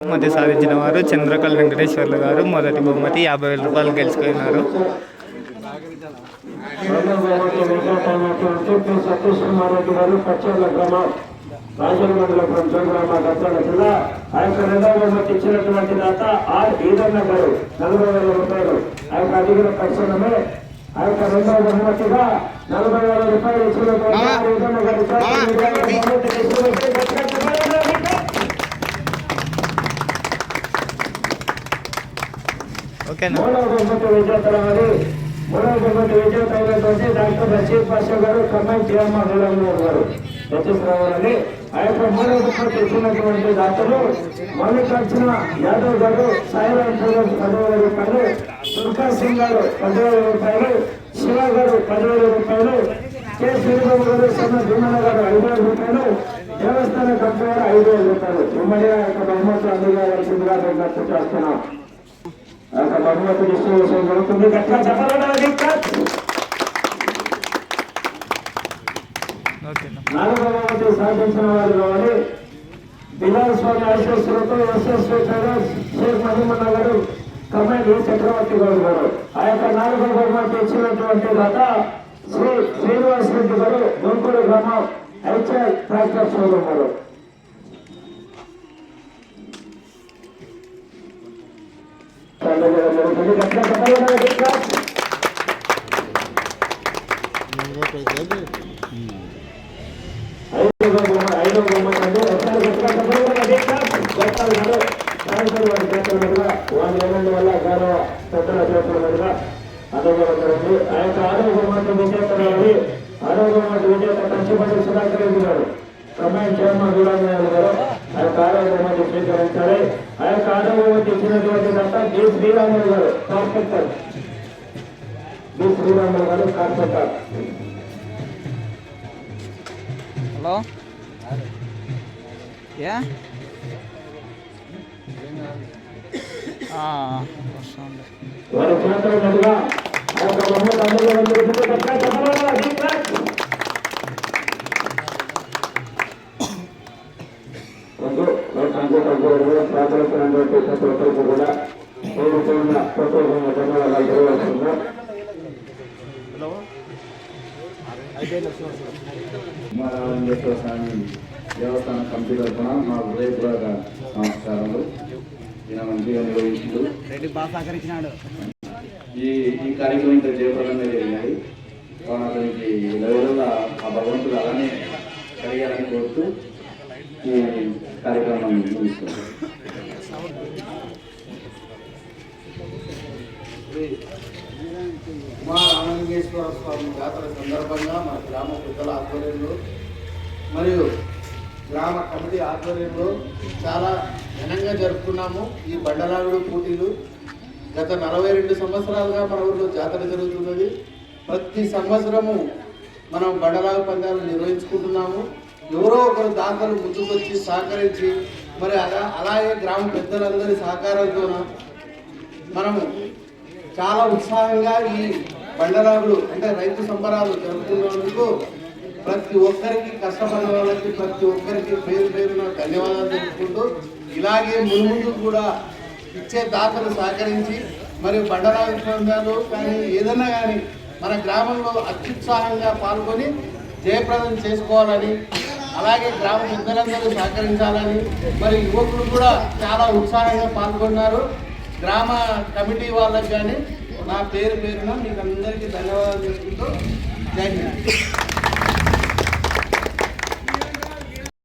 బహుమతి సాధించిన వారు చంద్రకళ వెంకటేశ్వర్లు గారు మొదటి బహుమతి యాభై వేల రూపాయలు గెలుచుకున్నారు సతీష్ కుమార్ రెడ్డి గారు పచ్చర్ల గ్రామం రాజుల మండలం గ్రామ గద్వాల జిల్లా ఆ యొక్క రెండవ బహుమతి ఇచ్చినటువంటి దాత ఆర్ ఈదన్న గారు నలభై వేల రూపాయలు ఆ యొక్క అడిగిన ఆ యొక్క రెండవ బహుమతిగా నలభై వేల రూపాయలు ఇచ్చినటువంటి ఈదన్న గారు ఓకేనా? మూడవ డాక్టర్ రషీద్ పాషా గారు ఖమ్మం జియమ్మ నీలమూరు గారు వచ్చేసిరావాలని ఆ యొక్క మూడవ బహుమతి ఇచ్చినటువంటి డాక్టర్లు మల్లికార్జున యాదవ్ గారు సాయిరాం గారు పదివేల రూపాయలు దుర్గా సింగ్ గారు పదివేల రూపాయలు శివ గారు పదివేల రూపాయలు కె శ్రీబాబు గారు సన్న గారు ఐదు వేల రూపాయలు. దేవస్థాన కంపెనీ ఐదు వేల రూపాయలు ఉమ్మడిగా యొక్క బహుమతులు అందజేయాల్సిందిగా చేస్తున్నాం. ఆ యొక్క బహుమతి డిస్ట్రిబ్యూషన్ జరుగుతుంది గట్టిగా చెప్పాలి ఓకేనా బహుమతి సాధించిన వారు కావాలి బిలాల్ స్వామి ఆశీస్సులతో ఎస్ఎస్వి ట్రేడర్స్ షేక్ మహిమన్న గారు కమాండ్ చక్రవర్తి గారు గారు ఆ యొక్క నాలుగవ బహుమతి ఇచ్చినటువంటి దాత శ్రీ శ్రీనివాస్ రెడ్డి గారు దొంకుడు గ్రామం హెచ్ఐ ట్రాక్టర్ షోరూమ్ గారు. జరుగుతుంది గట్టిగా చెప్పాలి గట్టిగా. ఐదో బొమ్మ ఐదో బొమ్మ అంటే ఒకసారి గట్టిగా చెప్పాలి గట్టిగా. గట్టిగా గారు ట్రాన్స్ఫర్ వారి చేతుల మీదుగా వారి ఏమండి వల్ల గౌరవ పెద్దల చేతుల మీదుగా అందజేయబడింది ఆ యొక్క ఆరో బొమ్మకు విజేత గారి ఆరో బొమ్మకు విజేత కంచిపల్లి సుధాకర్ రెడ్డి గారు కమాండ్ చైర్మన్ గులాంజనేయులు గారు ఆ యొక్క ఆరో బొమ్మకి స్వీకరించాలి ఆ యొక్క ఆరో బొమ్మకి ఇచ్చినటువంటి దాత జి శ్రీరాములు గారు కార్పెక్టర్ జి శ్రీరాములు గారు కార్పెక్టర్ హలో యా వస్తుంది వారి చేతుల మీదుగా ఆ యొక్క బహుమతి అందజేయడం ప్రాధాన్యమైనటువంటి ప్రతి ఒక్కరికి కూడా పేరు పేరున ప్రత్యేకంగా ధన్యవాదాలు తెలియవలసిందిగా కుమారానందేశ్వర స్వామి దేవస్థాన కమిటీ తరఫున మా హృదయపూర్వక నమస్కారాలు ఈయన మంచిగా నిర్వహించారు ఈ ఈ కార్యక్రమం ఇంత జయప్రదంగా జరిగినాయి. అతనికి మా ఆనందేశ్వర స్వామి జాతర సందర్భంగా మన గ్రామ పెద్దల ఆధ్వర్యంలో మరియు గ్రామ కమిటీ ఆధ్వర్యంలో చాలా ఘనంగా జరుపుకున్నాము. ఈ బండలాగుడు పోటీలు గత నలభై రెండు సంవత్సరాలుగా మన ఊళ్ళో జాతర జరుగుతున్నది. ప్రతి సంవత్సరము మనం బండలాగు పందాలు నిర్వహించుకుంటున్నాము. ఎవరో ఒకరు దాతలు ముందుకొచ్చి సహకరించి మరి అలా అలాగే గ్రామ పెద్దలందరి సహకారంతో మనము చాలా ఉత్సాహంగా ఈ బండరాగులు అంటే రైతు సంబరాలు జరుపుకున్నందుకు ప్రతి ఒక్కరికి కష్టపడిన వాళ్ళకి ప్రతి ఒక్కరికి పేరు పేరున ధన్యవాదాలు తెలుపుకుంటూ ఇలాగే మునుముందు కూడా ఇచ్చే దాతలు సహకరించి మరియు బండరాజు పొందాలు కానీ ఏదన్నా కానీ మన గ్రామంలో అత్యుత్సాహంగా పాల్గొని జయప్రదం చేసుకోవాలని అలాగే గ్రామ పెద్దలందరూ సహకరించాలని మరి యువకులు కూడా చాలా ఉత్సాహంగా పాల్గొన్నారు. గ్రామ కమిటీ వాళ్ళకి కానీ నా పేరు పేరున మీకు అందరికీ ధన్యవాదాలు చేసుకుంటూ జై